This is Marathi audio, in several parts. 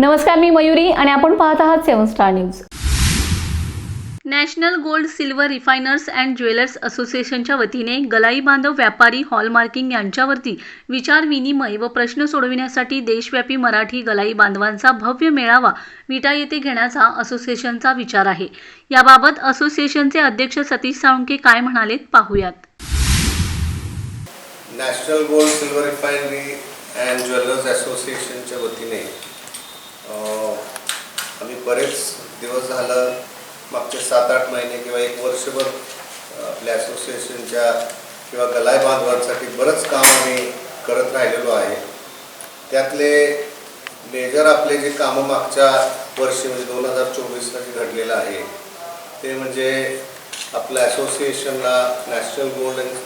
नमस्कार मी मयुरी आणि आपण पाहत आहात seven star news. National gold silver refiners and jewellers असोसिएशनच्या वतीने गलाई बांधव व्यापारी हॉलमार्किंग यांच्यावरती विचार विनिमय व प्रश्न सोडविण्यासाठी देशव्यापी मराठी गलाई बांधवांचा भव्य मेळावा विटा येथे घेण्याचा असोसिएशनचा विचार आहे. याबाबत असोसिएशनचे अध्यक्ष सतीश साळुंके काय म्हणालेत पाहूयात. National gold silver refinery and jewellers असोसिएशनच्या वतीने आम्ही बरेच दिवस झालं मागचे सात आठ महिने किंवा एक वर्षभर आपल्या असोसिएशनच्या किंवा गलाय बांधवांसाठी बरंच काम आम्ही करत राहिलेलो आहे. त्यातले मेजर आपले जे कामं मागच्या वर्षी म्हणजे दोन हजार चोवीसला जे घडलेलं आहे ते म्हणजे आपल्या असोसिएशनला national gold and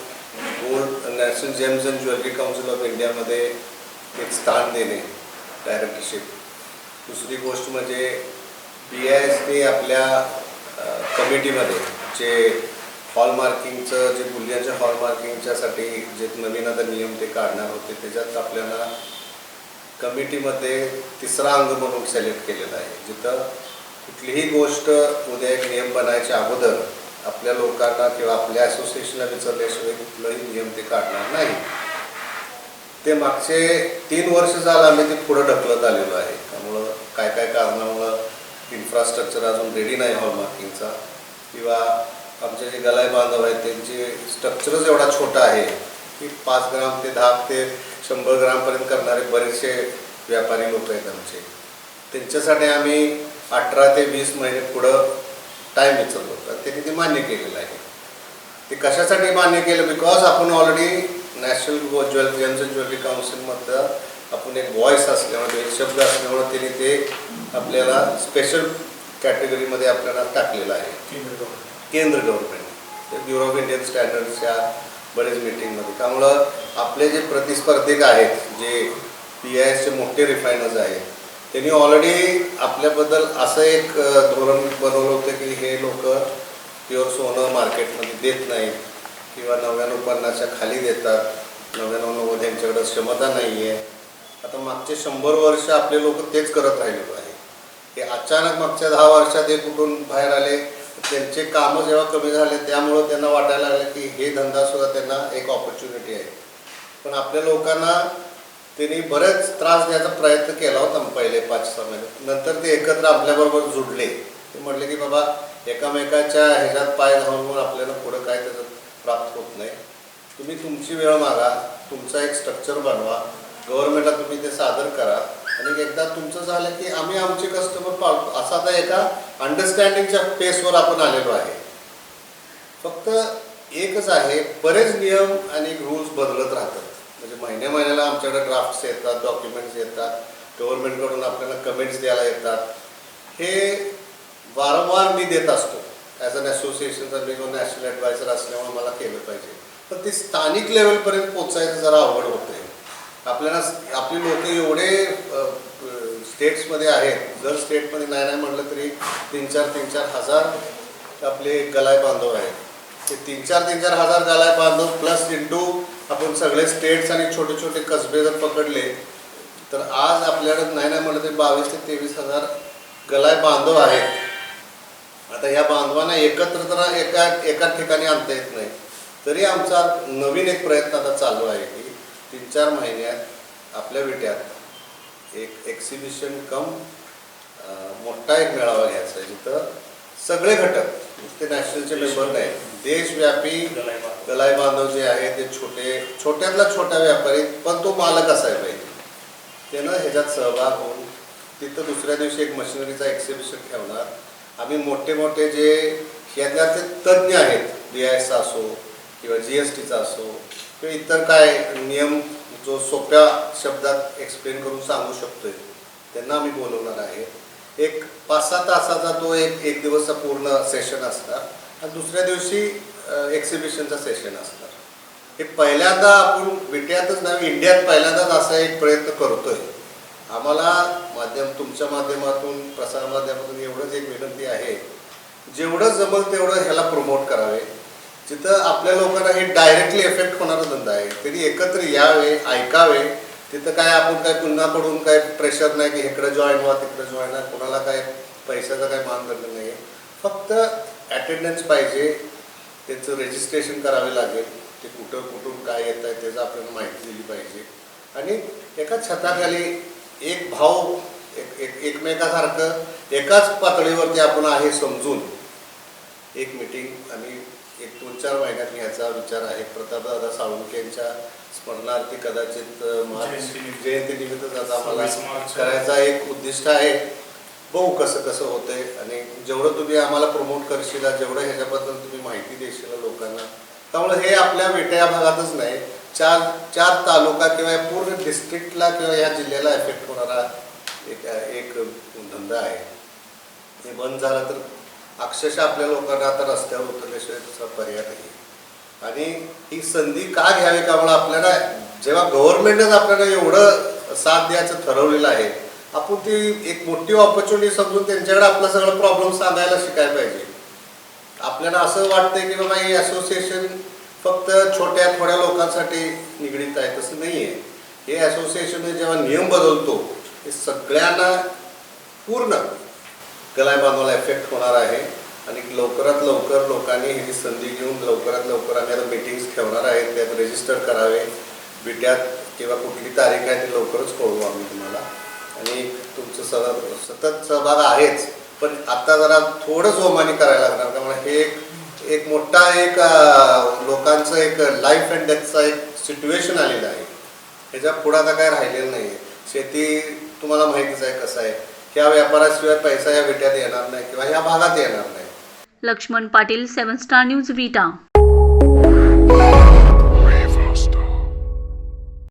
gold national gems and jewellery council of इंडियामध्ये एक स्थान देणे डायरेक्टरशिप दुसरी गोष्ट म्हणजे बी आय एसने आपल्या कमिटीमध्ये जे हॉलमार्किंगचं जे मूल्याच्या हॉलमार्किंगच्यासाठी जे नवीन आता नियम ते काढणार होते त्याच्यात आपल्याला कमिटीमध्ये तिसरा अंग म्हणून सिलेक्ट केलेला आहे. जिथं कुठलीही गोष्ट उद्या एक नियम बनायच्या अगोदर आपल्या लोकांना किंवा आपल्या असोसिएशनला विचारल्याशिवाय कुठलाही नियम ते काढणार नाही. ते मागचे तीन वर्ष झालं आम्ही ते पुढं ढकलत आलेलो आहे. कारणामुळं काय काय कारणामुळं इन्फ्रास्ट्रक्चर अजून रेडी नाही हॉलमार्किंगचा किंवा आमचे जे गलाय बांधव आहेत त्यांचे स्ट्रक्चरच एवढा छोटा आहे की पाच ग्राम ते दहा ते शंभर ग्रामपर्यंत करणारे बरेचसे व्यापारी लोक आहेत आमचे. त्यांच्यासाठी आम्ही अठरा ते वीस महिने पुढं टाईम विचारलो तर त्यांनी ते मान्य केलेलं आहे. ते कशासाठी मान्य केलं? बिकॉज आपण ऑलरेडी नॅशनल ज्वेल ज्वेलरी काउन्सिलमधलं आपण एक व्हॉइस असल्यामुळे एक शब्द असल्यामुळे त्यांनी ते आपल्याला स्पेशल कॅटेगरीमध्ये आपल्याला टाकलेलं आहे. केंद्र गव्हर्नमेंट ब्युरो ऑफ इंडियन स्टँडर्ड्सच्या बरेच मिटिंगमध्ये त्यामुळं आपले जे प्रतिस्पर्धक आहेत जे पी आय एसचे मोठे रिफायनर्स आहेत त्यांनी ऑलरेडी आपल्याबद्दल असं एक धोरण बनवलं होतं की हे लोक प्युअर सोनं मार्केटमध्ये देत नाहीत किंवा नव्याण्णव पन्नासच्या खाली देतात. नव्याण्णव नव्वद यांच्याकडं क्षमता नाही आहे आता मागचे शंभर वर्ष आपले लोक तेच करत राहिलेलो आहे ते अचानक मागच्या दहा वर्षात हे कुठून बाहेर आले त्यांचे कामं जेव्हा कमी झाले त्यामुळं त्यांना वाटायला लागलं की हे धंदासुद्धा त्यांना एक ऑपॉर्च्युनिटी आहे. पण आपल्या लोकांना त्यांनी बरेच त्रास द्यायचा प्रयत्न केला होता पहिले पाच सहा महिने. नंतर ते एकत्र आपल्याबरोबर जुडले. ते म्हटले की बाबा एकामेकाच्या ह्याच्यात पाय धावून आपल्याला पुढं काय त्याचं प्राप्त होत नाही. तुम्ही तुमची वेळ मागा तुमचा एक स्ट्रक्चर बनवा. गव्हर्नमेंटला तुम्ही ते सादर करा. आणि एकदा तुमचं झालं की आम्ही आमचे कस्टमर पाळतो असं आता एका अंडरस्टँडिंगच्या पेसवर आपण आलेलो आहे. फक्त एकच आहे बरेच नियम आणि रूल्स बदलत राहतात. म्हणजे महिन्या महिन्याला आमच्याकडे ड्राफ्ट्स येतात डॉक्युमेंट्स येतात गव्हर्नमेंटकडून आपल्याला कमेंट्स द्यायला येतात. हे वारंवार मी देत असतो. ॲज अन असोसिएशनचा मी नॅशनल ॲडवायझर असल्यामुळे मला केलं पाहिजे. पण ते स्थानिक लेवलपर्यंत पोचायचं जरा अवघड होतं आहे आपल्याला आपली लोक एवढे स्टेट्समध्ये आहेत. जर स्टेटमध्ये नाही नाही म्हटलं तरी तीन चार तीन चार हजार आपले गलाय बांधव आहेत. ते तीन चार तीन चार हजार गलाय बांधव प्लस इंटू आपण सगळे स्टेट्स आणि छोटे छोटे कसबे जर पकडले तर आज आपल्याकडे नाही नाही म्हटलं तरी बावीस ते तेवीस हजार गलाय बांधव आहेत. आता ह्या बांधवांना एकत्र तर एका एकाच ठिकाणी आणता येत नाही. तरी आमचा नवीन एक प्रयत्न आता चालू आहे. तीन चार महिन्यात आपल्या विट्यात एक एक्झिबिशन कम मोठा एक मेळावा घ्यायचा आहे. जिथं सगळे घटक नुसते नॅशनलचे मेंबर नाही देशव्यापी गलाई बांधव जे आहे ते छोटे छोट्यातला छोटा व्यापारी पण तो मालक असायला पाहिजे. त्यानं ह्याच्यात सहभाग होऊन तिथं दुसऱ्या दिवशी एक मशिनरीचा एक्झिबिशन ठेवणार. आम्ही मोठे मोठे जे यातल्या ते तज्ज्ञ आहेत बी आय एसचा असो किंवा जी एस टीचा असो किंवा इतर काय नियम जो सोप्या शब्दात एक्सप्लेन करून सांगू शकतोय त्यांना आम्ही बोलवणार आहे. एक पाच सहा तासाचा तो एक एक दिवसचा पूर्ण सेशन असणार आणि दुसऱ्या दिवशी एक्झिबिशनचा सेशन असणार. हे पहिल्यांदा आपण विट्यातच नाही इंडियात पहिल्यांदाच असा एक प्रयत्न करतोय. आम्हाला माध्यम तुमच्या माध्यमातून प्रसार माध्यमातून एवढंच एक विनंती आहे. जेवढं जमल तेवढं ह्याला प्रमोट करावे. जिथं आपल्या लोकांना हे डायरेक्टली इफेक्ट होणारा धंदा आहे. त्यांनी एकत्र यावे ऐकावे. तिथं काय आपण काय पुन्हाकडून काय प्रेशर नाही की इकडे जॉईन व्हा तिकडे जॉईन व्हा. कोणाला काय पैशाचा काय मानदंड नाही. आहे फक्त अटेंडन्स पाहिजे. त्याचं रजिस्ट्रेशन करावे लागेल. ते कुठं कुठून काय येत आहे त्याचं आपल्याला माहिती दिली पाहिजे. आणि एका छताखाली एक भाव एक एक एकमेकासारखं एकाच पातळीवरती आपण आहे समजून एक मिटिंग आम्ही एक दोन चार महिन्यात घ्यायचा विचार आहे. प्रतापदादा साळुंके यांच्या स्मरणार्थी कदाचित अ, मार्च जयंतीनिमित्त. जयंतीनिमित्त आता आम्हाला. करायचा एक उद्दिष्ट आहे. बघू कसं कसं होतंय. आणि जेवढं तुम्ही आम्हाला प्रमोट करशील जेवढं ह्याच्याबद्दल तुम्ही माहिती देशील लोकांना त्यामुळे हे आपल्या वेट्या या भागातच नाही. चार चार तालुका किंवा पूर्ण डिस्ट्रिक्टला किंवा या जिल्ह्याला एफेक्ट होणारा एक एक धंदा आहे. हे बंद झालं तर अक्षरशः आपल्या लोकांना आता रस्त्यावर उतरल्याशिवाय दुसरा पर्याय नाही. आणि ही संधी का घ्यावी? का म्हणून आपल्याला जेव्हा गव्हर्नमेंटच आपल्याला एवढं साथ द्यायचं ठरवलेलं आहे आपण ती एक मोठी ऑपॉर्च्युनिटी समजून त्यांच्याकडे आपला सगळं प्रॉब्लेम सांगायला शिकायला पाहिजे. आपल्याला असं वाटतंय की बाबा हे असोसिएशन फक्त छोट्या थोड्या लोकांसाठी निगडीत आहे तसं नाही आहे हे असोसिएशन जेव्हा नियम बदलतो हे सगळ्यांना पूर्ण गलाय इफेक्ट एफेक्ट होणार आहे. आणि लवकरात लवकर लोकांनी ही संधी घेऊन लवकरात लवकर आम्ही आता मिटिंग्स ठेवणार आहेत. त्यात रजिस्टर करावे. बिट्यात किंवा कुठली तारीख आहे ती लवकरच कळवू आम्ही तुम्हाला. आणि तुमचं सतत सतत सहभाग आहेच. पण आता जरा थोडं जोमाने करायला लागणार. त्यामुळे हे एक एक मोठा एक लोकांचं एक लाईफ अँड डेथचा एक सिच्युएशन आलेलं आहे. ह्याच्या पुढं आता काय राहिलेलं नाही आहे शेती तुम्हाला माहितीच आहे कसं आहे. ह्या व्यापाराशिवाय पैसा या विट्यात येणार नाही किंवा ह्या भागात येणार नाही. Laxman Patil seven star news Vita